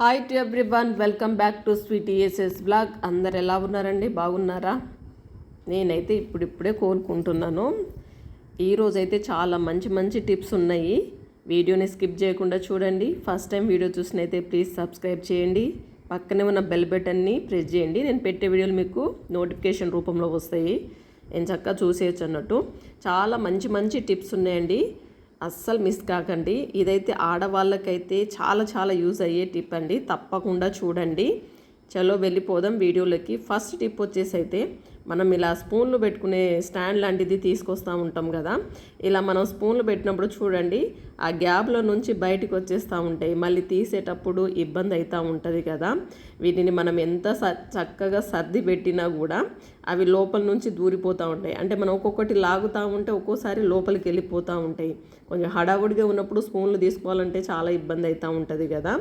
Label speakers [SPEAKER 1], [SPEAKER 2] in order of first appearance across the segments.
[SPEAKER 1] Hi to everyone welcome back to sweet ESS blog అందరు ఎలా ఉన్నారండి? బాగున్నారా? నేనైతే ఇప్పుడిప్పుడే కోలుకుంటున్నాను ఈరోజైతే చాలా మంచి మంచి టిప్స్ ఉన్నాయి. వీడియోని స్కిప్ చేయకుండా చూడండి. ఫస్ట్ టైం వీడియో చూసినైతే ప్లీజ్ సబ్స్క్రైబ్ చేయండి. పక్కనే ఉన్న బెల్ బటన్ని ప్రెస్ చేయండి. నేను పెట్టే వీడియోలు మీకు నోటిఫికేషన్ రూపంలో వస్తాయి. నేను చక్కగా చూసేయచ్చు అన్నట్టు. చాలా మంచి మంచి టిప్స్ ఉన్నాయండి. అస్సలు మిస్ కాకండి. ఇదైతే ఆడవాళ్ళకైతే చాలా చాలా యూజ్ అయ్యే టిప్ అండి. తప్పకుండా చూడండి. చలో వెళ్ళిపోదాం వీడియోలోకి. ఫస్ట్ టిప్ వచ్చేసి అయితే మనం ఇలా స్పూన్లు పెట్టుకునే స్టాండ్ లాంటిది తీసుకొస్తూ ఉంటాం కదా. ఇలా మనం స్పూన్లు పెట్టినప్పుడు చూడండి ఆ గ్యాప్లో నుంచి బయటకు వచ్చేస్తూ ఉంటాయి. మళ్ళీ తీసేటప్పుడు ఇబ్బంది అవుతూ ఉంటుంది కదా. వీటిని మనం ఎంత స చక్కగా సర్ది పెట్టినా కూడా అవి లోపల నుంచి దూరిపోతూ ఉంటాయి. అంటే మనం ఒక్కొక్కటి లాగుతూ ఉంటే ఒక్కోసారి లోపలికి వెళ్ళిపోతూ ఉంటాయి. కొంచెం హడావుడిగా ఉన్నప్పుడు స్పూన్లు తీసుకోవాలంటే చాలా ఇబ్బంది అవుతూ ఉంటుంది కదా.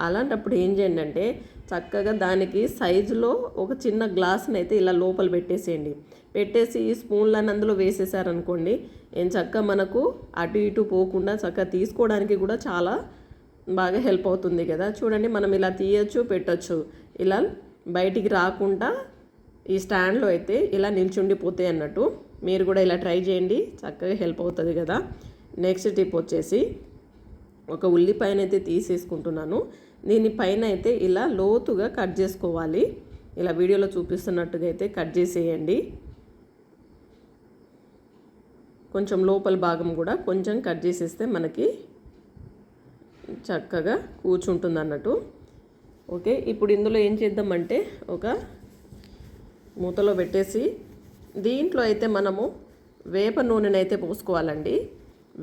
[SPEAKER 1] అలాంటప్పుడు ఏం చేయండి అంటే చక్కగా దానికి సైజులో ఒక చిన్న గ్లాస్ని అయితే ఇలా లోపల పెట్టేసేయండి. పెట్టేసి ఈ స్పూన్లను అందులో వేసేసారనుకోండి ఏం చక్కగా మనకు అటు ఇటు పోకుండా చక్కగా తీసుకోవడానికి కూడా చాలా బాగా హెల్ప్ అవుతుంది కదా. చూడండి మనం ఇలా తీయచ్చు పెట్టచ్చు. ఇలా బయటికి రాకుండా ఈ స్టాండ్లో అయితే ఇలా నిల్చుండిపోతాయి అన్నట్టు మీరు కూడా ఇలా ట్రై చేయండి చక్కగా హెల్ప్ అవుతుంది కదా. నెక్స్ట్ టిప్ వచ్చేసి ఒక ఉల్లిపాయనైతే తీసేసుకుంటున్నాను. దీని పైన అయితే ఇలా లోతుగా కట్ చేసుకోవాలి. ఇలా వీడియోలో చూపిస్తున్నట్టుగా అయితే కట్ చేసేయండి. కొంచెం లోపల భాగం కూడా కొంచెం కట్ చేసేస్తే మనకి చక్కగా కూర్చుంటుంది అన్నట్టు ఓకే ఇప్పుడు ఇందులో ఏం చేద్దామంటే ఒక మూతలో పెట్టేసి దీంట్లో అయితే మనము వేప నూనెనైతే పోసుకోవాలండి.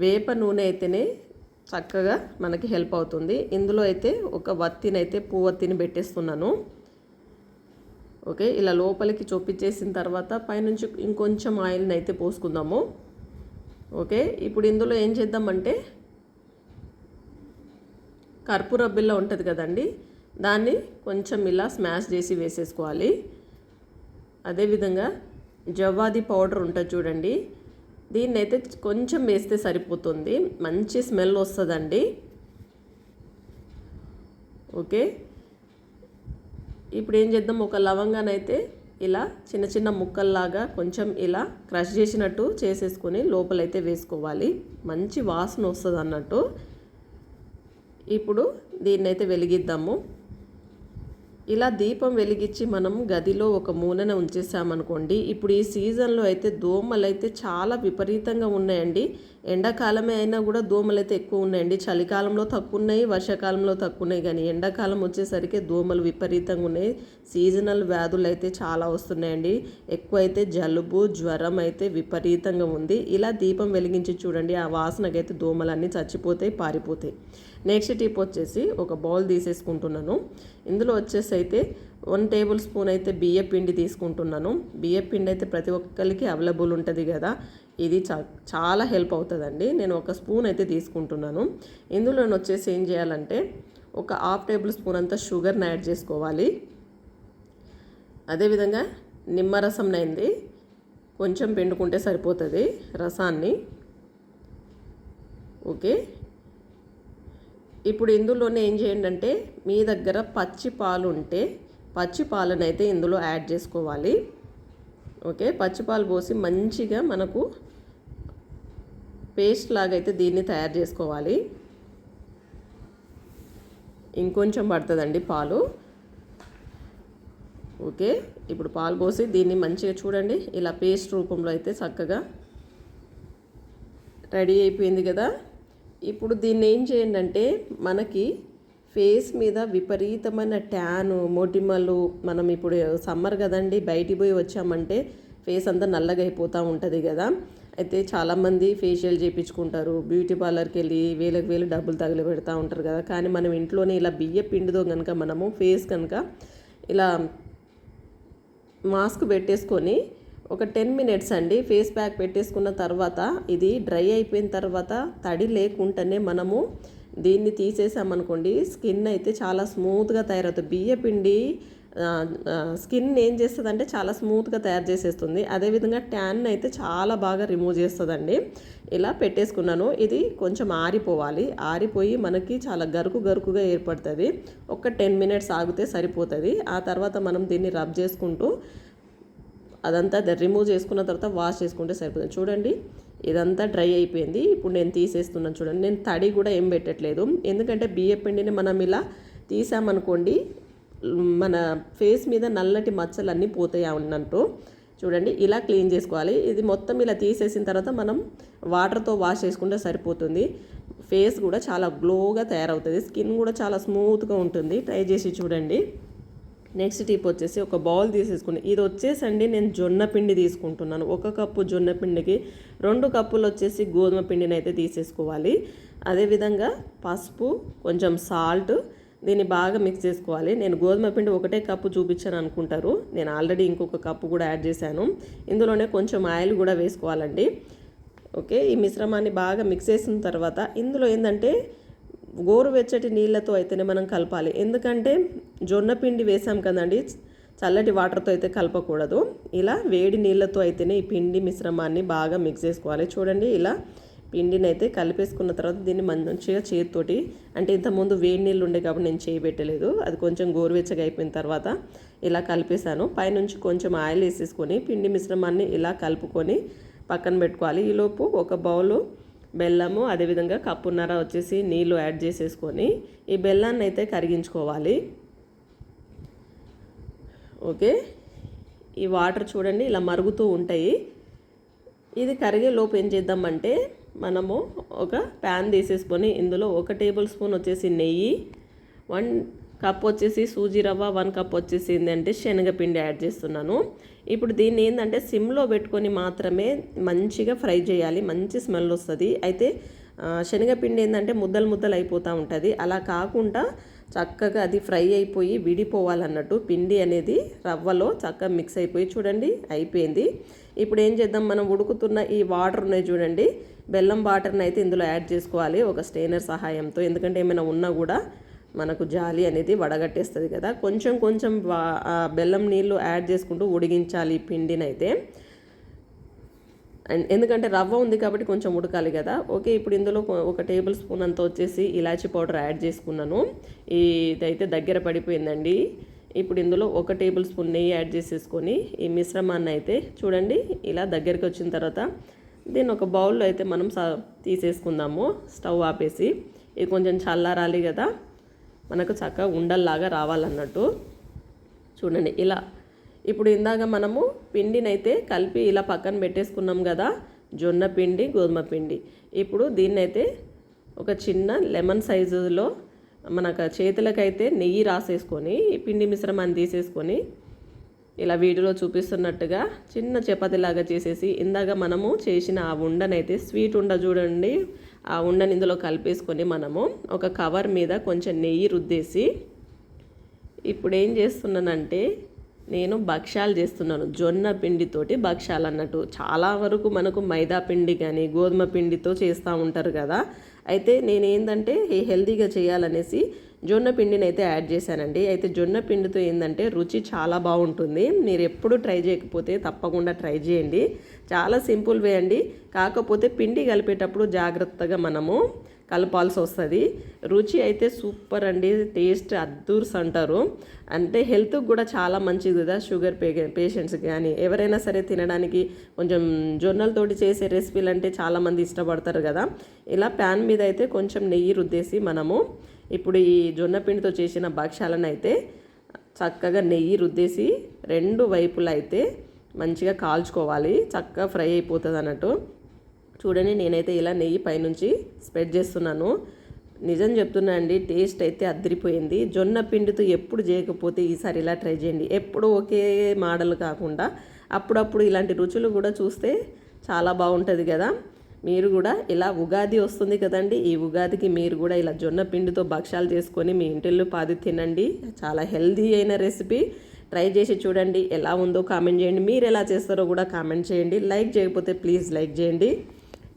[SPEAKER 1] వేప నూనె అయితేనే చక్కగా మనకి హెల్ప్ అవుతుంది. ఇందులో అయితే ఒక వత్తిని అయితే పువ్వత్తిని పెట్టేస్తున్నాను. ఓకే ఇలా లోపలికి చొప్పించేసిన తర్వాత పైనుంచి ఇంకొంచెం ఆయిల్ని అయితే పోసుకుందాము. ఓకే ఇప్పుడు ఇందులో ఏం చేద్దామంటే కర్పూర బిల్ల ఉంటుంది కదండి దాన్ని కొంచెం ఇలా స్మాష్ చేసి వేసేసుకోవాలి. అదేవిధంగా జవ్వాది పౌడర్ ఉంటుంది చూడండి దీన్ని అయితే కొంచెం వేస్తే సరిపోతుంది. మంచి స్మెల్ వస్తుందండి. ఓకే. ఇప్పుడు ఏం చేద్దాం? ఒక లవంగానైతే ఇలా చిన్న చిన్న ముక్కల్లాగా కొంచెం ఇలా క్రష్ చేసినట్టు చేసేసుకొని లోపలైతే వేసుకోవాలి. మంచి వాసన వస్తుంది అన్నట్టు ఇప్పుడు దీన్నైతే వెలిగిద్దాము. ఇలా దీపం వెలిగించి మనం గదిలో ఒక మూలన ఉంచేసామనుకోండి ఇప్పుడు ఈ సీజన్లో అయితే దోమలు అయితే చాలా విపరీతంగా ఉన్నాయండి. ఎండాకాలమే అయినా కూడా దోమలు అయితే ఎక్కువ ఉన్నాయండి. చలికాలంలో తక్కువ ఉన్నాయి వర్షాకాలంలో తక్కువ ఉన్నాయి కానీ ఎండాకాలం వచ్చేసరికి దోమలు విపరీతంగా ఉన్నాయి. సీజనల్ వ్యాధులు అయితే చాలా వస్తున్నాయండి. ఎక్కువ అయితే జలుబు జ్వరం అయితే విపరీతంగా ఉంది. ఇలా దీపం వెలిగించి చూడండి ఆ వాసనకైతే దోమలన్నీ చచ్చిపోతాయి పారిపోతాయి. నెక్స్ట్ టిప్ వచ్చేసి ఒక బౌల్ తీసేసుకుంటున్నాను. ఇందులో వచ్చేసి అయితే వన్ టేబుల్ స్పూన్ అయితే బియ్య పిండి తీసుకుంటున్నాను. బియ్య పిండి అయితే ప్రతి ఒక్కరికి అవైలబుల్ ఉంటుంది కదా. ఇది చా చాలా హెల్ప్ అవుతుందండి. నేను ఒక స్పూన్ అయితే తీసుకుంటున్నాను. ఇందులో వచ్చేసి ఏం చేయాలంటే ఒక హాఫ్ టేబుల్ స్పూన్ అంతా షుగర్ని యాడ్ చేసుకోవాలి. అదేవిధంగా నిమ్మరసం అయింది కొంచెం పిండుకుంటే సరిపోతుంది రసాన్ని. ఓకే? ఇప్పుడు ఇందులోనే ఏం చేయండి అంటే మీ దగ్గర పచ్చి పాలు ఉంటే పచ్చి పాలను అయితే ఇందులో యాడ్ చేసుకోవాలి. ఓకే? పచ్చి పాలు పోసి మంచిగా మనకు పేస్ట్ లాగా అయితే దీన్ని తయారు చేసుకోవాలి. ఇంకొంచెం పడుతుందండి పాలు. ఓకే? ఇప్పుడు పాలు పోసి దీన్ని మంచిగా చూడండి. ఇలా పేస్ట్ రూపంలో అయితే చక్కగా రెడీ అయిపోయింది కదా? ఇప్పుడు దీన్ని ఏం చేయండి అంటే మనకి ఫేస్ మీద విపరీతమైన ట్యాను మొటిమలు మనం ఇప్పుడు సమ్మర్ కదండి బయటికి పోయి వచ్చామంటే ఫేస్ అంతా నల్లగా అయిపోతూ ఉంటుంది కదా. అయితే చాలామంది ఫేషియల్ చేయించుకుంటారు బ్యూటీ పార్లర్కి వెళ్ళి వేలకు వేలు డబ్బులు తగిలి పెడతా ఉంటారు కదా. కానీ మనం ఇంట్లోనే ఇలా బియ్య పిండితో కనుక మనము ఫేస్ కనుక ఇలా మాస్క్ పెట్టేసుకొని ఒక టెన్ మినిట్స్ అండి ఫేస్ ప్యాక్ పెట్టేసుకున్న తర్వాత ఇది డ్రై అయిపోయిన తర్వాత తడి లేకుండానే మనము దీన్ని తీసేసామనుకోండి స్కిన్ అయితే చాలా స్మూత్గా తయారవుతుంది. బియ్య పిండి స్కిన్ ఏం చేస్తుంది అంటే చాలా స్మూత్గా తయారు చేసేస్తుంది. అదేవిధంగా ట్యాన్ అయితే చాలా బాగా రిమూవ్ చేస్తుందండి. ఇలా పెట్టేసుకున్నాను. ఇది కొంచెం ఆరిపోవాలి. ఆరిపోయి మనకి చాలా గరుకు గరుకుగా ఏర్పడుతుంది. ఒక టెన్ మినిట్స్ ఆగితే సరిపోతుంది. ఆ తర్వాత మనం దీన్ని రబ్ చేసుకుంటూ అదంతా రిమూవ్ చేసుకున్న తర్వాత వాష్ చేసుకుంటే సరిపోతుంది. చూడండి ఇదంతా డ్రై అయిపోయింది. ఇప్పుడు నేను తీసేస్తున్నాను చూడండి. నేను తడి కూడా ఏం పెట్టట్లేదు. ఎందుకంటే బియ్య పిండిని మనం ఇలా తీసామనుకోండి మన ఫేస్ మీద నల్లటి మచ్చలు అన్నీ పోతాయి అన్నట్టు. చూడండి ఇలా క్లీన్ చేసుకోవాలి. ఇది మొత్తం ఇలా తీసేసిన తర్వాత మనం వాటర్తో వాష్ చేసుకుంటే సరిపోతుంది. ఫేస్ కూడా చాలా గ్లోగా తయారవుతుంది. స్కిన్ కూడా చాలా స్మూత్గా ఉంటుంది. ట్రై చేసి చూడండి. నెక్స్ట్ టిప్ వచ్చేసి ఒక బౌల్ తీసేసుకుని ఇది వచ్చేసండి నేను జొన్న పిండి తీసుకుంటున్నాను. ఒక కప్పు జొన్న పిండికి రెండు కప్పులు వచ్చేసి గోధుమ పిండిని అయితే తీసేసుకోవాలి. అదేవిధంగా పసుపు కొంచెం సాల్ట్ దీన్ని బాగా మిక్స్ చేసుకోవాలి. నేను గోధుమ పిండి ఒకటే కప్పు చూపించాను అనుకుంటారు. నేను ఆల్రెడీ ఇంకొక కప్పు కూడా యాడ్ చేశాను. ఇందులోనే కొంచెం ఆయిల్ కూడా వేసుకోవాలండి. ఓకే ఈ మిశ్రమాన్ని బాగా మిక్స్ చేసిన తర్వాత ఇందులో ఏంటంటే గోరువెచ్చటి నీళ్ళతో అయితేనే మనం కలపాలి. ఎందుకంటే జొన్న పిండి వేసాం కదండి చల్లటి వాటర్తో అయితే కలపకూడదు. ఇలా వేడి నీళ్ళతో అయితేనే ఈ పిండి మిశ్రమాన్ని బాగా మిక్స్ చేసుకోవాలి. చూడండి ఇలా పిండిని అయితే కలిపేసుకున్న తర్వాత దీన్ని మంచిగా చేతితోటి అంటే ఇంతకుముందు వేడి నీళ్ళు ఉండే కాబట్టి నేను చేయబెట్టలేదు అది కొంచెం గోరువెచ్చగా అయిపోయిన తర్వాత ఇలా కలిపేశాను. పైనుంచి కొంచెం ఆయిల్ వేసేసుకొని పిండి మిశ్రమాన్ని ఇలా కలుపుకొని పక్కన పెట్టుకోవాలి. ఈలోపు ఒక బౌలు బెల్లము అదేవిధంగా కప్పున్నర వచ్చేసి నీళ్ళు యాడ్ చేసేసుకొని ఈ బెల్లాన్ని అయితే కరిగించుకోవాలి. ఓకే? ఈ వాటర్ చూడండి ఇలా మరుగుతూ ఉంటాయి. ఇది కరిగే లోపు ఏం చేద్దామంటే మనము ఒక ప్యాన్ తీసేసుకొని ఇందులో ఒక టేబుల్ స్పూన్ వచ్చేసి నెయ్యి వన్ కప్ వచ్చేసి సూజీ రవ్వ వన్ కప్ వచ్చేసి ఏంటంటే శనగపిండి యాడ్ చేస్తున్నాను. ఇప్పుడు దీన్ని ఏంటంటే సిమ్లో పెట్టుకొని మాత్రమే మంచిగా ఫ్రై చేయాలి. మంచి స్మెల్ వస్తుంది. అయితే శనగపిండి ఏంటంటే ముద్దలు ముద్దలు అయిపోతూ ఉంటుంది. అలా కాకుండా చక్కగా అది ఫ్రై అయిపోయి విడిపోవాలన్నట్టు పిండి అనేది రవ్వలో చక్కగా మిక్స్ అయిపోయి చూడండి అయిపోయింది. ఇప్పుడు ఏం చేద్దాం? మనం ఉడుకుతున్న ఈ వాటర్ ఉన్నాయి చూడండి. బెల్లం వాటర్ని అయితే ఇందులో యాడ్ చేసుకోవాలి ఒక స్టెయినర్ సహాయంతో. ఎందుకంటే ఏమైనా ఉన్నా కూడా మనకు జాలి అనేది వడగట్టేస్తుంది కదా. కొంచెం కొంచెం బెల్లం నీళ్ళు యాడ్ చేసుకుంటూ ఉడిగించాలి పిండినైతే. అండ్ ఎందుకంటే రవ్వ ఉంది కాబట్టి కొంచెం ఉడకాలి కదా. ఓకే ఇప్పుడు ఇందులో ఒక టేబుల్ స్పూన్ అంత వచ్చేసి ఇలాచీ పౌడర్ యాడ్ చేసుకున్నాను. ఇదైతే దగ్గర పడిపోయిందండి. ఇప్పుడు ఇందులో ఒక టేబుల్ స్పూన్ నెయ్యి యాడ్ చేసేసుకొని ఈ మిశ్రమాన్ని అయితే చూడండి ఇలా దగ్గరికి వచ్చిన తర్వాత దీన్ని ఒక బౌల్లో అయితే మనం తీసేసుకుందాము స్టవ్ ఆపేసి. ఇది కొంచెం చల్లారాలి కదా. మనకు చక్కగా ఉండల్లాగా రావాలన్నట్టు. చూడండి ఇలా. ఇప్పుడు ఇందాక మనము పిండినైతే కలిపి ఇలా పక్కన పెట్టేసుకున్నాం కదా జొన్న పిండి గోధుమ పిండి. ఇప్పుడు దీన్నైతే ఒక చిన్న లెమన్ సైజులో మనకు చేతులకైతే నెయ్యి రాసేసుకొని ఈ పిండి మిశ్రమాన్ని తీసేసుకొని ఇలా వీడియోలో చూపిస్తున్నట్టుగా చిన్న చపాతీలాగా చేసేసి ఇందాక మనము చేసిన ఆ ఉండనైతే స్వీట్ ఉండ చూడండి. ఆ ఉండని ఇందులో కలిపేసుకొని మనము ఒక కవర్ మీద కొంచెం నెయ్యి రుద్దేసి ఇప్పుడు ఏం చేస్తున్నానంటే నేను భక్ష్యాలు చేస్తున్నాను. జొన్న పిండితోటి భక్ష్యాలు అన్నట్టు. చాలా వరకు మనకు మైదా పిండి కానీ గోధుమ పిండితో చేస్తూ ఉంటారు కదా. అయితే నేను ఏంటంటే హెల్తీగా చేయాలనేసి జొన్న పిండిని అయితే యాడ్ చేశానండి. అయితే జొన్న పిండితో ఏంటంటే రుచి చాలా బాగుంటుంది. మీరు ఎప్పుడు ట్రై చేయకపోతే తప్పకుండా ట్రై చేయండి. చాలా సింపుల్ వే అండి. కాకపోతే పిండి కలిపేటప్పుడు జాగ్రత్తగా మనము కలపాల్సి వస్తుంది. రుచి అయితే సూపర్ అండి. టేస్ట్ అద్దూర్స్ అంటారు. అంటే హెల్త్కి కూడా చాలా మంచిది కదా షుగర్ పే పేషెంట్స్ కానీ ఎవరైనా సరే తినడానికి కొంచెం జొన్నలతోటి చేసే రెసిపీలు అంటే చాలామంది ఇష్టపడతారు కదా. ఇలా ప్యాన్ మీద అయితే కొంచెం నెయ్యి రుద్దేసి మనము ఇప్పుడు ఈ జొన్న పిండితో చేసిన భక్ష్యాలను అయితే చక్కగా నెయ్యి రుద్దేసి రెండు వైపులా అయితే మంచిగా కాల్చుకోవాలి. చక్కగా ఫ్రై అయిపోతుంది అన్నట్టు. చూడండి నేనైతే ఇలా నెయ్యి పైనుంచి స్ప్రెడ్ చేస్తున్నాను. నిజం చెప్తున్నా అండి టేస్ట్ అయితే అద్దరిపోయింది జొన్న పిండితో ఎప్పుడు చేయకపోతే ఈసారి ఇలా ట్రై చేయండి. ఎప్పుడు ఒకే మోడల్ కాకుండా అప్పుడప్పుడు ఇలాంటి రుచులు కూడా చూస్తే చాలా బాగుంటుంది కదా. మీరు కూడా ఇలా ఉగాది వస్తుంది కదండి. ఈ ఉగాదికి మీరు కూడా ఇలా జొన్న పిండితో భక్షాలు చేసుకొని మీ ఇంటిల్లో పాది తినండి. చాలా హెల్దీ అయిన రెసిపీ. ట్రై చేసి చూడండి. ఎలా ఉందో కామెంట్ చేయండి. మీరు ఎలా చేస్తారో కూడా కామెంట్ చేయండి. లైక్ చేయకపోతే ప్లీజ్ లైక్ చేయండి.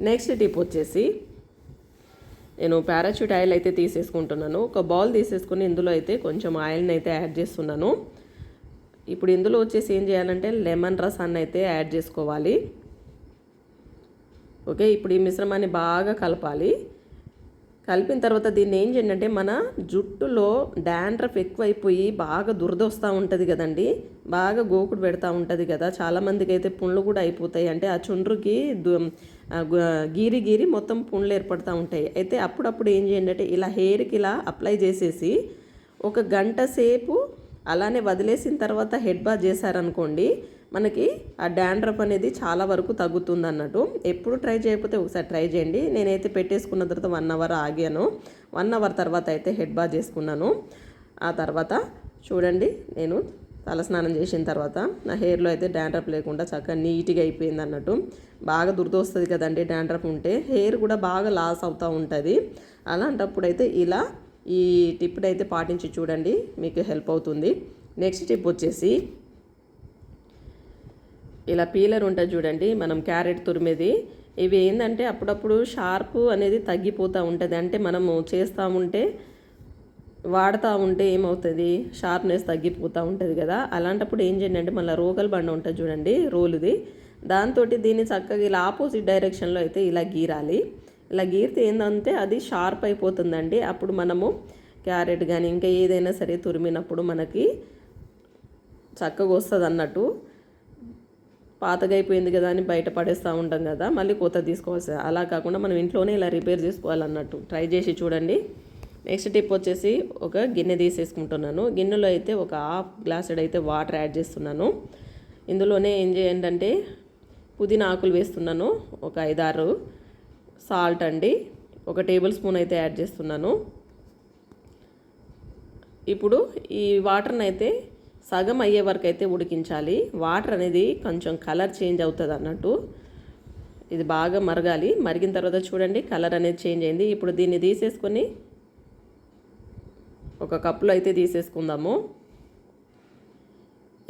[SPEAKER 1] నెక్స్ట్ టిప్ వచ్చేసి నేను పారాచూట్ ఆయిల్ అయితే తీసేసుకుంటున్నాను. ఒక బౌల్ తీసేసుకుని ఇందులో అయితే కొంచెం ఆయిల్ని అయితే యాడ్ చేస్తున్నాను. ఇప్పుడు ఇందులో వచ్చేసి ఏం చేయాలంటే లెమన్ రసాన్ని అయితే యాడ్ చేసుకోవాలి. ఓకే? ఇప్పుడు ఈ మిశ్రమాన్ని బాగా కలపాలి. కలిపిన తర్వాత దీన్ని ఏం చేయండి అంటే మన జుట్టులో డాండ్రఫ్ ఎక్కువైపోయి బాగా దురద వస్తూ ఉంటుంది కదండి. బాగా గోకుడు పెడతా ఉంటుంది కదా. చాలామందికి అయితే పుండ్లు కూడా అయిపోతాయి. అంటే ఆ చుండ్రుకి దు- గీరి గీరి మొత్తం పుండ్లు ఏర్పడుతూ ఉంటాయి. అయితే అప్పుడప్పుడు ఏం చేయండి అంటే ఇలా హెయిర్కి ఇలా అప్లై చేసేసి ఒక గంట సేపు అలానే వదిలేసిన తర్వాత హెడ్ బాత్ చేశారనుకోండి మనకి ఆ డాండ్రఫ్ అనేది చాలా వరకు తగ్గుతుంది అన్నట్టు. ఎప్పుడు ట్రై చేయకపోతే ఒకసారి ట్రై చేయండి. నేనైతే పెట్టేసుకున్న తర్వాత వన్ అవర్ ఆగాను. వన్ అవర్ తర్వాత అయితే హెడ్ బాత్ చేసుకున్నాను. ఆ తర్వాత చూడండి నేను తలస్నానం చేసిన తర్వాత నా హెయిర్లో అయితే డాండ్రఫ్ లేకుండా చక్కగా నీట్గా అయిపోయింది అన్నట్టు. బాగా దురదోస్తుంది కదండి డాండ్రఫ్ ఉంటే. హెయిర్ కూడా బాగా లాస్ అవుతూ ఉంటుంది. అలాంటప్పుడు అయితే ఇలా ఈ టిప్ అయితే పాటించి చూడండి మీకు హెల్ప్ అవుతుంది. నెక్స్ట్ టిప్ వచ్చేసి ఇలా పీలర్ ఉంటుంది చూడండి మనం క్యారెట్ తురిమేది. ఇవి ఏంటంటే అప్పుడప్పుడు షార్ప్ అనేది తగ్గిపోతూ ఉంటుంది. అంటే మనము చేస్తూ ఉంటే వాడుతూ ఉంటే ఏమవుతుంది? షార్ప్నెస్ తగ్గిపోతూ ఉంటుంది కదా. అలాంటప్పుడు ఏం చేయండి అంటే మళ్ళీ రోకల్ బండ ఉంటుంది చూడండి రోలుది. దాంతో దీన్ని చక్కగా ఇలా ఆపోజిట్ డైరెక్షన్లో అయితే ఇలా గీరాలి. ఇలా గీరితే ఏంటంటే అది షార్ప్ అయిపోతుందండి. అప్పుడు మనము క్యారెట్ కానీ ఇంకా ఏదైనా సరే తురిమినప్పుడు మనకి చక్కగా వస్తుంది అన్నట్టు పాతగా అయిపోయింది కదా అని బయట పడేస్తూ ఉంటాం కదా మళ్ళీ కొత్త తీసుకోవాల్సి అలా కాకుండా మనం ఇంట్లోనే ఇలా రిపేర్ చేసుకోవాలన్నట్టు. ట్రై చేసి చూడండి. నెక్స్ట్ టిప్ వచ్చేసి ఒక గిన్నె తీసేసుకుంటున్నాను. గిన్నెలో అయితే ఒక హాఫ్ గ్లాసెడ్ అయితే వాటర్ యాడ్ చేస్తున్నాను. ఇందులోనే ఏం చేయండి అంటే పుదీనా ఆకులు వేస్తున్నాను. ఒక ఐదారు సాల్ట్ అండి. ఒక టేబుల్ స్పూన్ అయితే యాడ్ చేస్తున్నాను. ఇప్పుడు ఈ వాటర్ని అయితే సగం అయ్యే వరకు అయితే ఉడికించాలి. వాటర్ అనేది కొంచెం కలర్ చేంజ్ అవుతుంది అన్నట్టు. ఇది బాగా మరగాలి. మరిగిన తర్వాత చూడండి కలర్ అనేది చేంజ్ అయింది. ఇప్పుడు దీన్ని తీసేసుకొని ఒక కప్పులో అయితే తీసేసుకుందాము.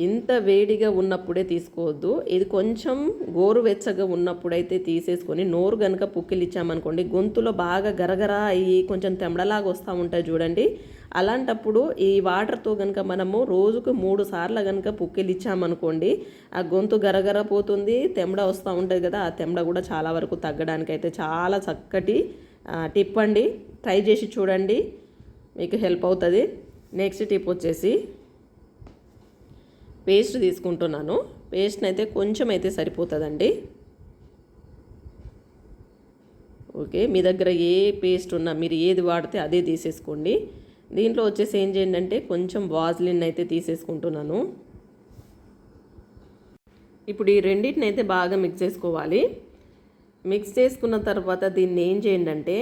[SPEAKER 1] ఇంత వేడిగా ఉన్నప్పుడే తీసుకోవద్దు. ఇది కొంచెం గోరువెచ్చగా ఉన్నప్పుడైతే తీసేసుకొని నోరు కనుక పుక్కిలిచ్చామనుకోండి గొంతులో బాగా గరగరా అయ్యి కొంచెం తెమ్మడలాగా వస్తూ ఉంటాయి చూడండి. అలాంటప్పుడు ఈ వాటర్తో కనుక మనము రోజుకు మూడు సార్లు కనుక పుక్కిలిచ్చామనుకోండి ఆ గొంతు గరగర పోతుంది తెమ్మడ వస్తూ ఉంటుంది కదా ఆ తెమ్మడ కూడా చాలా వరకు తగ్గడానికి అయితే చాలా చక్కటి టిప్ అండి. ట్రై చేసి చూడండి మీకు హెల్ప్ అవుతుంది. నెక్స్ట్ టిప్ వచ్చేసి పేస్ట్ తీసుకుంటున్నాను. పేస్ట్ని అయితే కొంచెం అయితే సరిపోతుందండి. ఓకే మీ దగ్గర ఏ పేస్ట్ ఉన్నా మీరు ఏది వాడితే అదే తీసేసుకోండి. దీంట్లో వచ్చేసి ఏం చేయండి అంటే కొంచెం వాజ్లిన్ అయితే తీసేసుకుంటున్నాను. ఇప్పుడు ఈ రెండింటిని అయితే బాగా మిక్స్ చేసుకోవాలి. మిక్స్ చేసుకున్న తర్వాత దీన్ని ఏం చేయండి అంటే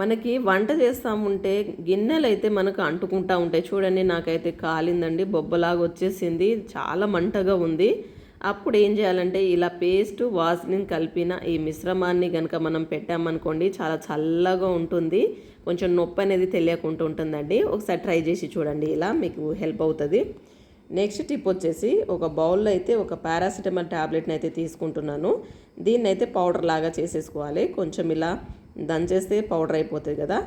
[SPEAKER 1] మనకి వంట చేస్తాముంటే గిన్నెలు అయితే మనకు అంటుకుంటా ఉంటాయి. చూడండి నాకైతే కాలిందండి బొబ్బలాగా వచ్చేసింది చాలా మంటగా ఉంది. అప్పుడు ఏం చేయాలంటే ఇలా పేస్ట్ వాజ్లిన్ కలిపిన ఈ మిశ్రమాన్ని కనుక మనం పెట్టామనుకోండి చాలా చల్లగా ఉంటుంది. కొంచెం నొప్పి అనేది తెలియకుండా ఉంటుందండి. ఒకసారి ట్రై చేసి చూడండి ఇలా మీకు హెల్ప్ అవుతుంది. నెక్స్ట్ టిప్ వచ్చేసి ఒక బౌల్లో అయితే ఒక పారాసిటమాల్ ట్యాబ్లెట్ని అయితే తీసుకుంటున్నాను. దీన్ని అయితే పౌడర్ లాగా చేసేసుకోవాలి. కొంచెం ఇలా దంచేస్తే పౌడర్ అయిపోతుంది కదా.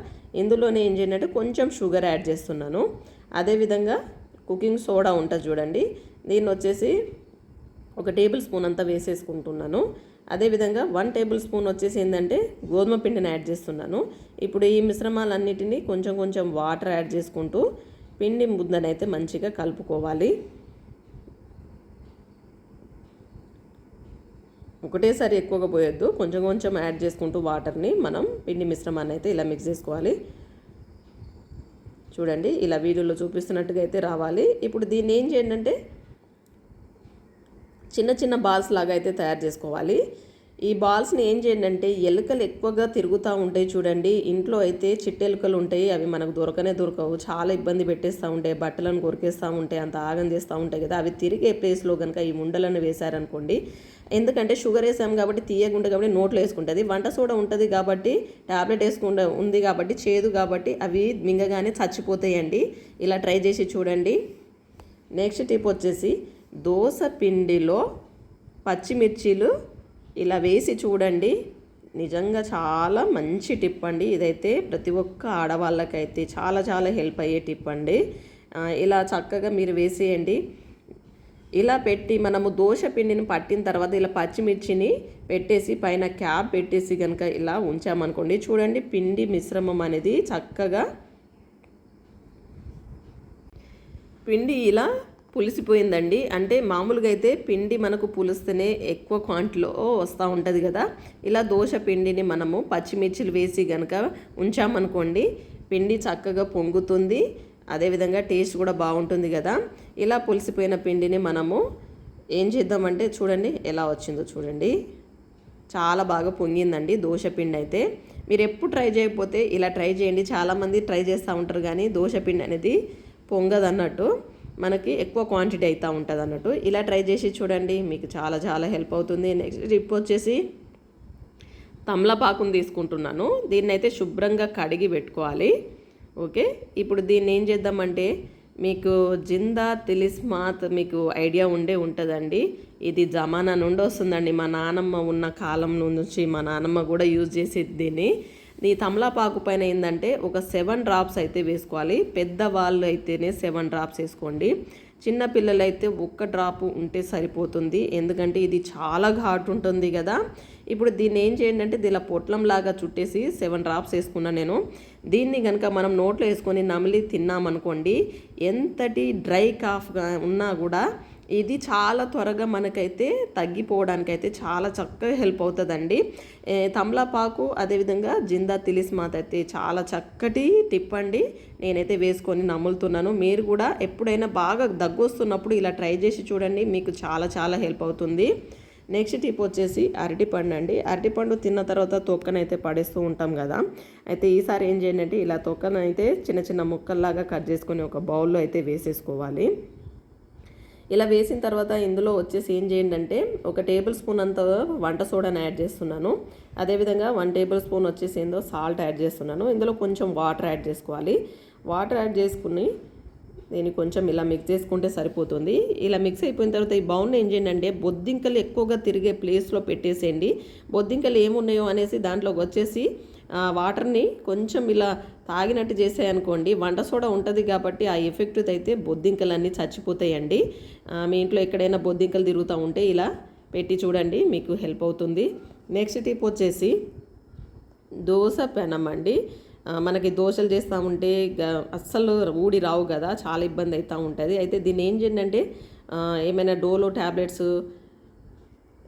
[SPEAKER 1] ఇందులోనే ఏం చేయండి కొంచెం షుగర్ యాడ్ చేస్తున్నాను. అదేవిధంగా కుకింగ్ సోడా ఉంటుంది చూడండి. దీన్ని వచ్చేసి ఒక టేబుల్ స్పూన్ అంతా వేసేసుకుంటున్నాను. అదేవిధంగా వన్ టేబుల్ స్పూన్ వచ్చేసి ఏంటంటే గోధుమ పిండిని యాడ్ చేస్తున్నాను. ఇప్పుడు ఈ మిశ్రమాలన్నిటినీ కొంచెం కొంచెం వాటర్ యాడ్ చేసుకుంటూ పిండి ముద్దనైతే మంచిగా కలుపుకోవాలి. ఒకటేసారి ఎక్కువగా పోయొద్దు. కొంచెం కొంచెం యాడ్ చేసుకుంటూ వాటర్ని మనం పిండి మిశ్రమాన్ని అయితే ఇలా మిక్స్ చేసుకోవాలి. చూడండి ఇలా వీడియోలో చూపిస్తున్నట్టుగా అయితే రావాలి. ఇప్పుడు దీన్ని ఏం చేయండి అంటే చిన్న చిన్న బాల్స్ లాగా అయితే తయారు చేసుకోవాలి. ఈ బాల్స్ని ఏం చేయండి అంటే ఎలుకలు ఎక్కువగా తిరుగుతూ ఉంటాయి చూడండి. ఇంట్లో అయితే చిట్టెలుకలు ఉంటాయి అవి మనకు దొరకనే దొరకవు. చాలా ఇబ్బంది పెట్టేస్తూ ఉంటాయి బట్టలను కొరికేస్తూ ఉంటాయి అంత ఆగం చేస్తూ ఉంటాయి కదా. అవి తిరిగే ప్లేస్లో కనుక ఈ ముండలను వేశారనుకోండి ఎందుకంటే షుగర్ వేసాం కాబట్టి తీయగుంటే కాబట్టి నోట్లో వేసుకుంటుంది. వంట సోడా ఉంటుంది కాబట్టి టాబ్లెట్ వేసుకుంటే ఉంది కాబట్టి చేదు కాబట్టి అవి మింగగానే చచ్చిపోతాయండి. ఇలా ట్రై చేసి చూడండి. నెక్స్ట్ టిప్ వచ్చేసి దోస పిండిలో పచ్చిమిర్చీలు ఇలా వేసి చూడండి. నిజంగా చాలా మంచి టిప్ అండి. ఇదైతే ప్రతి ఒక్క ఆడవాళ్ళకైతే చాలా చాలా హెల్ప్ అయ్యే టిప్ అండి. ఇలా చక్కగా మీరు వేసేయండి. ఇలా పెట్టి మనము దోశ పిండిని పట్టిన తర్వాత ఇలా పచ్చిమిర్చిని పెట్టేసి పైన క్యాప్ పెట్టేసి కనుక ఇలా ఉంచామనుకోండి. చూడండి పిండి మిశ్రమం అనేది చక్కగా పిండి ఇలా పులిసిపోయిందండి. అంటే మామూలుగా అయితే పిండి మనకు పులిస్తేనే ఎక్కువ క్వాంటిటీలో వస్తూ ఉంటుంది కదా. ఇలా దోశ పిండిని మనము పచ్చిమిర్చిలు వేసి కనుక ఉంచామనుకోండి పిండి చక్కగా పొంగుతుంది అదేవిధంగా టేస్ట్ కూడా బాగుంటుంది కదా. ఇలా పులిసిపోయిన పిండిని మనము ఏం చేద్దామంటే చూడండి ఎలా వచ్చిందో చూడండి. చాలా బాగా పొంగిందండి దోశ పిండి అయితే. మీరు ఎప్పుడు ట్రై చేయకపోతే ఇలా ట్రై చేయండి. చాలామంది ట్రై చేస్తూ ఉంటారు కానీ దోశ పిండి అనేది పొంగదన్నట్టు. మనకి ఎక్కువ క్వాంటిటీ అవుతూ ఉంటుంది అన్నట్టు ఇలా ట్రై చేసి చూడండి మీకు చాలా చాలా హెల్ప్ అవుతుంది. నెక్స్ట్ టిప్ వచ్చేసి తమలపాకును తీసుకుంటున్నాను. దీన్ని అయితే శుభ్రంగా కడిగి పెట్టుకోవాలి. ఓకే ఇప్పుడు దీన్ని ఏం చేద్దామంటే మీకు జిందా తిలిస్మాత్ మీకు ఐడియా ఉండే ఉంటుందండి. ఇది జమానా నుండి వస్తుందండి. మా నానమ్మ ఉన్న కాలం నుంచి మా నానమ్మ కూడా యూజ్ చేసేది దీన్ని. ఈ తమలపాకు పైన ఏంటంటే ఒక సెవెన్ డ్రాప్స్ అయితే వేసుకోవాలి. పెద్ద వాళ్ళు అయితేనే సెవెన్ డ్రాప్స్ వేసుకోండి. చిన్న పిల్లలు అయితే ఒక్క డ్రాప్ ఉంటే సరిపోతుంది. ఎందుకంటే ఇది చాలా ఘాట్ ఉంటుంది కదా. ఇప్పుడు దీన్ని ఏం చేయండి అంటే దీనిలో పొట్లంలాగా చుట్టేసి సెవెన్ డ్రాప్స్ వేసుకున్నా నేను. దీన్ని కనుక మనం నోట్లో వేసుకొని నమిలి తిన్నామనుకోండి ఎంతటి డ్రై కాఫ్గా ఉన్నా కూడా ఇది చాలా త్వరగా మనకైతే తగ్గిపోవడానికైతే చాలా చక్కగా హెల్ప్ అవుతుందండి. తమలపాకు అదేవిధంగా జిందా తిలిస్మాత్ అయితే చాలా చక్కటి టిప్ అండి. నేనైతే వేసుకొని నమ్ములుతున్నాను మీరు కూడా ఎప్పుడైనా బాగా దగ్గు వస్తున్నప్పుడు ఇలా ట్రై చేసి చూడండి. మీకు చాలా చాలా హెల్ప్ అవుతుంది. నెక్స్ట్ టిప్ వచ్చేసి అరటిపండు అండి. అరటిపండు తిన్న తర్వాత తొక్కనైతే పడేస్తూ ఉంటాం కదా. అయితే ఈసారి ఏం చేయండి ఇలా తొక్కనైతే చిన్న చిన్న ముక్కల్లాగా కట్ చేసుకొని ఒక బౌల్లో అయితే వేసేసుకోవాలి. ఇలా వేసిన తర్వాత ఇందులో వచ్చేసి ఏం చేయండి అంటే ఒక టేబుల్ స్పూన్ అంత వంట సోడాని యాడ్ చేస్తున్నాను. అదేవిధంగా వన్ టేబుల్ స్పూన్ వచ్చేసి ఏందో సాల్ట్ యాడ్ చేస్తున్నాను. ఇందులో కొంచెం వాటర్ యాడ్ చేసుకోవాలి. వాటర్ యాడ్ చేసుకుని దీన్ని కొంచెం ఇలా మిక్స్ చేసుకుంటే సరిపోతుంది. ఇలా మిక్స్ అయిపోయిన తర్వాత ఈ బౌన్ ఏం చేయండి అంటే బొద్దింకలు ఎక్కువగా తిరిగే ప్లేస్లో పెట్టేసేయండి. బొద్దింకలు ఏమున్నాయో అనేసి దాంట్లోకి వచ్చేసి వాటర్ని కొంచెం ఇలా తాగినట్టు చేసాయనుకోండి వంట సోడా ఉంటుంది కాబట్టి ఆ ఎఫెక్ట్ అయితే బొద్దింకలన్నీ చచ్చిపోతాయండి. మీ ఇంట్లో ఎక్కడైనా బొద్దింకలు తిరుగుతూ ఉంటే ఇలా పెట్టి చూడండి మీకు హెల్ప్ అవుతుంది. నెక్స్ట్ టిప్ వచ్చేసి దోశ పెనం అండి. మనకి దోశలు చేస్తూ ఉంటే అస్సలు ఊడి రావు కదా చాలా ఇబ్బంది అవుతూ ఉంటుంది. అయితే దీన్ని ఏం చేయండి అంటే ఏమైనా డోలో ట్యాబ్లెట్స్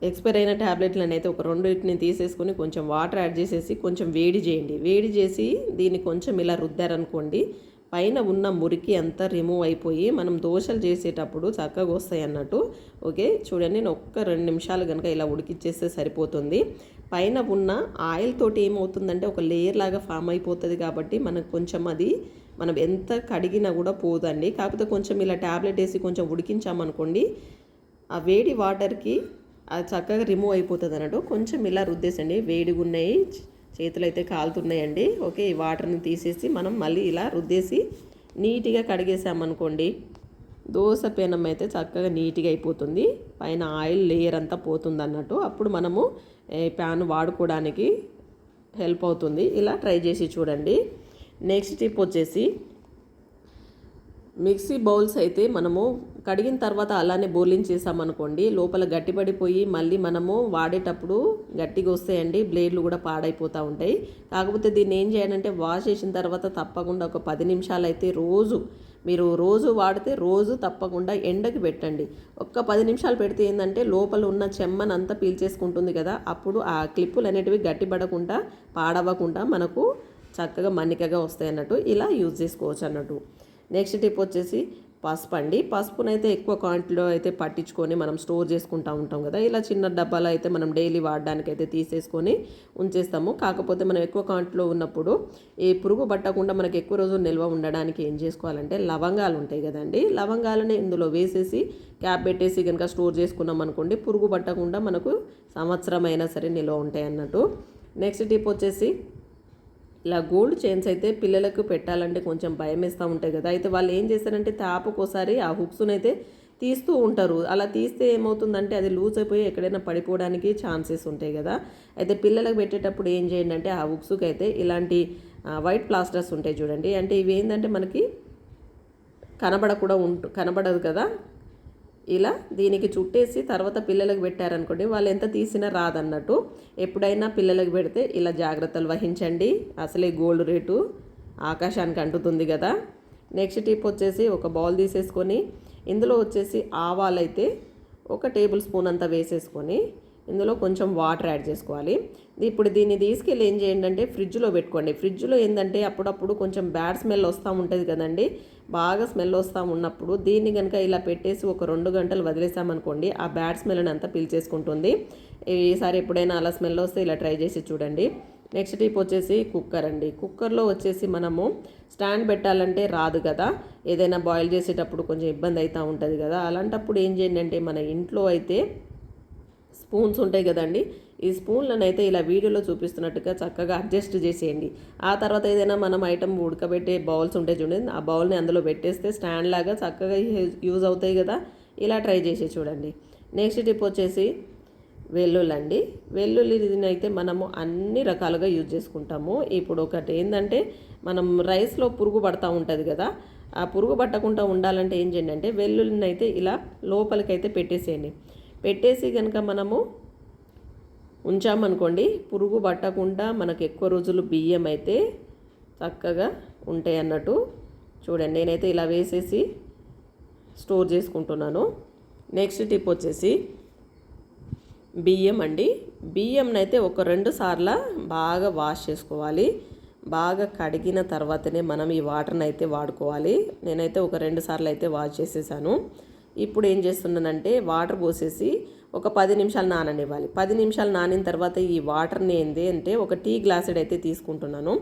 [SPEAKER 1] ఎక్స్పైర్ అయిన ట్యాబ్లెట్లను అయితే ఒక రెండింటిని తీసేసుకొని కొంచెం వాటర్ యాడ్ చేసేసి కొంచెం వేడి చేయండి. వేడి చేసి దీన్ని కొంచెం ఇలా రుద్దారనుకోండి పైన ఉన్న మురికి అంతా రిమూవ్ అయిపోయి మనం దోశలు చేసేటప్పుడు చక్కగా వస్తాయి అన్నట్టు. ఓకే చూడండి నేను ఒక్క రెండు నిమిషాలు కనుక ఇలా ఉడికిచ్చేస్తే సరిపోతుంది. పైన ఉన్న ఆయిల్ తోటి ఏమవుతుందంటే ఒక లేయర్ లాగా ఫామ్ అయిపోతుంది కాబట్టి మనకు కొంచెం అది మనం ఎంత కడిగినా కూడా పోదండి. కాకపోతే కొంచెం ఇలా ట్యాబ్లెట్ వేసి కొంచెం ఉడికించామనుకోండి ఆ వేడి వాటర్కి అది చక్కగా రిమూవ్ అయిపోతుంది అన్నట్టు. కొంచెం ఇలా రుద్దేసండి. వేడిగా ఉన్నాయి చేతులు అయితే కాలుతున్నాయండి. ఓకే ఈ వాటర్ని తీసేసి మనం మళ్ళీ ఇలా రుద్దేసి నీట్గా కడిగేసామనుకోండి దోశ పెనం అయితే చక్కగా నీట్గా అయిపోతుంది. పైన ఆయిల్ లేయర్ అంతా పోతుంది అన్నట్టు. అప్పుడు మనము ప్యాన్ వాడుకోవడానికి హెల్ప్ అవుతుంది. ఇలా ట్రై చేసి చూడండి. నెక్స్ట్ టిప్ వచ్చేసి మిక్సీ బౌల్స్ అయితే మనము కడిగిన తర్వాత అలానే బోర్లించేసామనుకోండి లోపల గట్టిపడిపోయి మళ్ళీ మనము వాడేటప్పుడు గట్టిగా వస్తాయండి బ్లేడ్లు కూడా పాడైపోతూ ఉంటాయి. కాకపోతే దీన్ని ఏం చేయాలంటే వాష్ చేసిన తర్వాత తప్పకుండా ఒక పది నిమిషాలు అయితే రోజు మీరు రోజు వాడితే రోజు తప్పకుండా ఎండకి పెట్టండి. ఒక్క పది నిమిషాలు పెడితే ఏంటంటే లోపల ఉన్న చెమ్మను అంతా పీల్చేసుకుంటుంది కదా అప్పుడు ఆ క్లిప్పులు అనేటివి గట్టిపడకుండా పాడవకుండా మనకు చక్కగా మన్నికగా వస్తాయి అన్నట్టు ఇలా యూజ్ చేసుకోవచ్చు అన్నట్టు. నెక్స్ట్ టిప్ వచ్చేసి పసుపు అండి. పసుపునైతే ఎక్కువ క్వాంటిటీలో అయితే పట్టించుకొని మనం స్టోర్ చేసుకుంటూ ఉంటాం కదా. ఇలా చిన్న డబ్బాలు అయితే మనం డైలీ వాడడానికి అయితే తీసేసుకొని ఉంచేస్తాము. కాకపోతే మనం ఎక్కువ క్వాంటిటీలో ఉన్నప్పుడు ఈ పురుగు పట్టకుండా మనకు ఎక్కువ రోజులు నిల్వ ఉండడానికి ఏం చేసుకోవాలంటే లవంగాలు ఉంటాయి కదండి. లవంగాలని ఇందులో వేసేసి క్యాప్ పెట్టేసి కనుక స్టోర్ చేసుకున్నాం అనుకోండి పురుగు పట్టకుండా మనకు సంవత్సరం అయినా సరే నిల్వ ఉంటాయి అన్నట్టు. నెక్స్ట్ టిప్ వచ్చేసి ఇలా గోల్డ్ చైన్స్ అయితే పిల్లలకు పెట్టాలంటే కొంచెం భయం వేస్తూ ఉంటాయి కదా. అయితే వాళ్ళు ఏం చేస్తారంటే తాపకోసారి ఆ హుక్స్నైతే అయితే తీస్తూ ఉంటారు. అలా తీస్తే ఏమవుతుందంటే అది లూజ్ అయిపోయి ఎక్కడైనా పడిపోవడానికి ఛాన్సెస్ ఉంటాయి కదా. అయితే పిల్లలకు పెట్టేటప్పుడు ఏం చేయండి అంటే ఆ హుక్స్కి అయితే ఇలాంటి వైట్ ప్లాస్టర్స్ ఉంటాయి చూడండి. అంటే ఇవి ఏంటంటే మనకి కనబడకుండా ఉంటు కనబడదు కదా. ఇలా దీనికి చుట్టేసి తర్వాత పిల్లలకు పెట్టారనుకోండి వాళ్ళు ఎంత తీసినా రాదన్నట్టు. ఎప్పుడైనా పిల్లలకు పెడితే ఇలా జాగ్రత్తలు వహించండి. అసలే గోల్డ్ రేటు ఆకాశానికి అంటుతుంది కదా. నెక్స్ట్ టిప్ వచ్చేసి ఒక బౌల్ తీసేసుకొని ఇందులో వచ్చేసి ఆవాలైతే ఒక టేబుల్ స్పూన్ అంతా వేసేసుకొని ఇందులో కొంచెం వాటర్ యాడ్ చేసుకోవాలి. ఇప్పుడు దీన్ని తీసుకెళ్ళి ఏం చేయండి అంటే ఫ్రిడ్జ్లో పెట్టుకోండి. ఫ్రిడ్జ్లో ఏంటంటే అప్పుడప్పుడు కొంచెం బ్యాడ్ స్మెల్ వస్తూ ఉంటుంది కదండి. బాగా స్మెల్ వస్తూ ఉన్నప్పుడు దీన్ని కనుక ఇలా పెట్టేసి ఒక రెండు గంటలు వదిలేసామనుకోండి ఆ బ్యాడ్ స్మెల్ని అంతా పీల్చేసుకుంటుంది. ఈసారి ఎప్పుడైనా అలా స్మెల్ వస్తే ఇలా ట్రై చేసి చూడండి. నెక్స్ట్ టిప్ వచ్చేసి కుక్కర్ అండి. కుక్కర్లో వచ్చేసి మనము స్టాండ్ పెట్టాలంటే రాదు కదా. ఏదైనా బాయిల్ చేసేటప్పుడు కొంచెం ఇబ్బంది అవుతూ ఉంటుంది కదా. అలాంటప్పుడు ఏం చేయండి అంటే మన ఇంట్లో అయితే స్పూన్స్ ఉంటాయి కదండి. ఈ స్పూన్లను అయితే ఇలా వీడియోలో చూపిస్తున్నట్టుగా చక్కగా అడ్జస్ట్ చేసేయండి. ఆ తర్వాత ఏదైనా మనం ఐటమ్ ఉడకబెట్టే బౌల్స్ ఉంటాయి చూడండి. ఆ బౌల్ని అందులో పెట్టేస్తే స్టాండ్ లాగా చక్కగా యూజ్ అవుతాయి కదా. ఇలా ట్రై చేసి చూడండి. నెక్స్ట్ టిప్ వచ్చేసి వెల్లుల్లి అండి వెల్లుల్లిని అయితే మనము అన్ని రకాలుగా యూజ్ చేసుకుంటాము. ఇప్పుడు ఒకటి ఏంటంటే మనం రైస్లో పురుగు పడతా ఉంటుంది కదా. ఆ పురుగు పట్టకుండా ఉండాలంటే ఏం చేయండి అంటే వెల్లుల్లిని అయితే ఇలా లోపలికైతే పెట్టేసేయండి. పెట్టేసి కనుక మనము ఉంచామనుకోండి పురుగు పట్టకుండా మనకు ఎక్కువ రోజులు బియ్యం అయితే చక్కగా ఉంటాయి అన్నట్టు చూడండి. నేనైతే ఇలా వేసేసి స్టోర్ చేసుకుంటున్నాను. నెక్స్ట్ టిప్ వచ్చేసి బియ్యం అండి. బియ్యంనైతే ఒక రెండు సార్ల బాగా వాష్ చేసుకోవాలి. బాగా కడిగిన తర్వాతనే మనం ఈ వాటర్ని అయితే వాడుకోవాలి. నేనైతే ఒక రెండు సార్లు అయితే వాష్ చేసేసాను. ఇప్పుడు ఏం చేస్తున్నానంటే వాటర్ పోసేసి ఒక పది నిమిషాలు నాననివ్వాలి. పది నిమిషాలు నానిన తర్వాత ఈ వాటర్ని ఏంది అంటే ఒక టీ గ్లాసుడ్ అయితే తీసుకుంటున్నాను.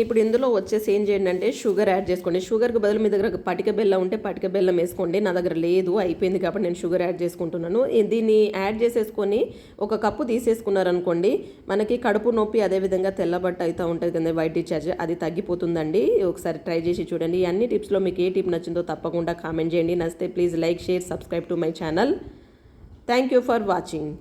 [SPEAKER 1] ఇప్పుడు ఇందులో వచ్చేసి ఏం చేయండి అంటే షుగర్ యాడ్ చేసుకోండి. షుగర్కి బదులు మీ దగ్గర పటిక బెల్లం ఉంటే పటిక బెల్లం వేసుకోండి. నా దగ్గర లేదు అయిపోయింది కాబట్టి నేను షుగర్ యాడ్ చేసుకుంటున్నాను. దీన్ని యాడ్ చేసేసుకొని ఒక కప్పు తీసేసుకున్నారనుకోండి మనకి కడుపు నొప్పి అదేవిధంగా తెల్లబట్ట అవుతూ ఉంటుంది కదా వైట్ డిశ్చార్జ్. అది తగ్గిపోతుందండి. ఒకసారి ట్రై చేసి చూడండి. అన్ని టిప్స్లో మీకు ఏ టిప్ నచ్చిందో తప్పకుండా కామెంట్ చేయండి. నచ్చితే please like share subscribe to my channel. Thank you for watching.